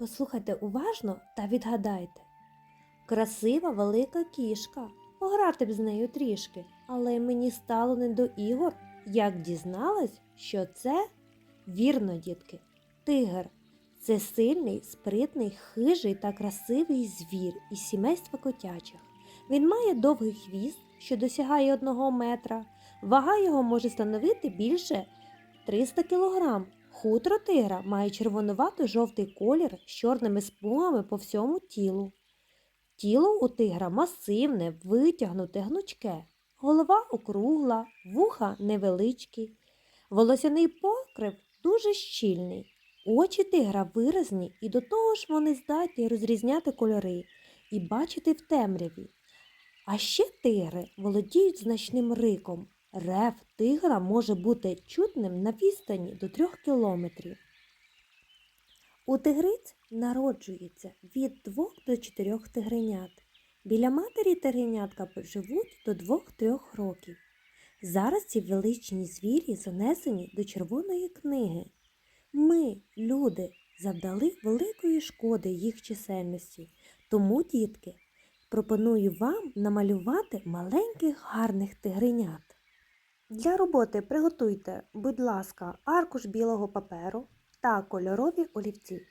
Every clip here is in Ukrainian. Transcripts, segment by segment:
Послухайте уважно та відгадайте. Красива велика кішка. Пограти б з нею трішки, але мені стало не до ігор, як дізналась, що це вірно, дітки, тигр. Це сильний, спритний, хижий та красивий звір із сімейства котячих. Він має довгий хвіст, що досягає одного метра. Вага його може становити більше 300 кг. Хутро тигра має червонувато-жовтий колір з чорними смугами по всьому тілу. Тіло у тигра масивне, витягнуте, гнучке, голова округла, вуха невеличкі, волосяний покрив дуже щільний. Очі тигра виразні і до того ж вони здатні розрізняти кольори і бачити в темряві. А ще тигри володіють значним риком. Рев тигра може бути чутним на відстані до трьох кілометрів. У тигриць народжується від двох до чотирьох тигренят. Біля матері тигренятка живуть до двох-трьох років. Зараз ці величні звірі занесені до червоної книги. Ми, люди, завдали великої шкоди їх чисельності. Тому, дітки, пропоную вам намалювати маленьких гарних тигренят. Для роботи приготуйте, будь ласка, аркуш білого паперу та кольорові олівці.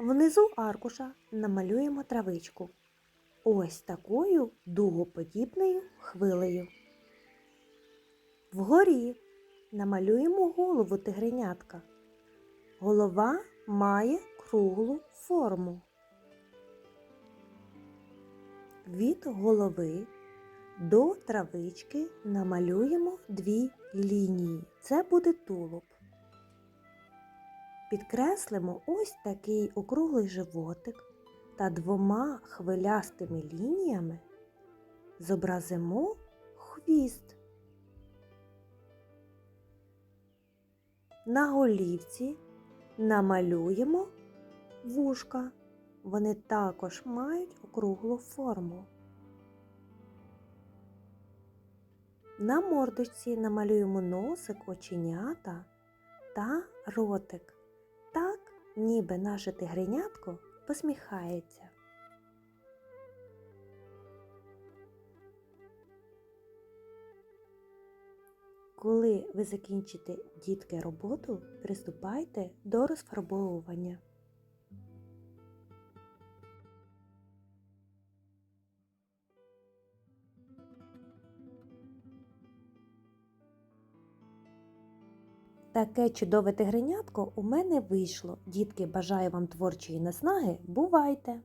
Внизу аркуша намалюємо травичку. Ось такою дугоподібною хвилею. Вгорі намалюємо голову тигренятка. Голова має круглу форму. Від голови до травички намалюємо дві лінії. Це буде тулуб. Підкреслимо ось такий округлий животик та двома хвилястими лініями зобразимо хвіст. На голівці намалюємо вушка. Вони також мають округлу форму. На мордочці намалюємо носик, оченята та ротик. Так, ніби наше тигренятко посміхається. Коли ви закінчите дітки роботу, приступайте до розфарбовування. Таке чудове тигренятко у мене вийшло. Дітки, бажаю вам творчої наснаги. Бувайте!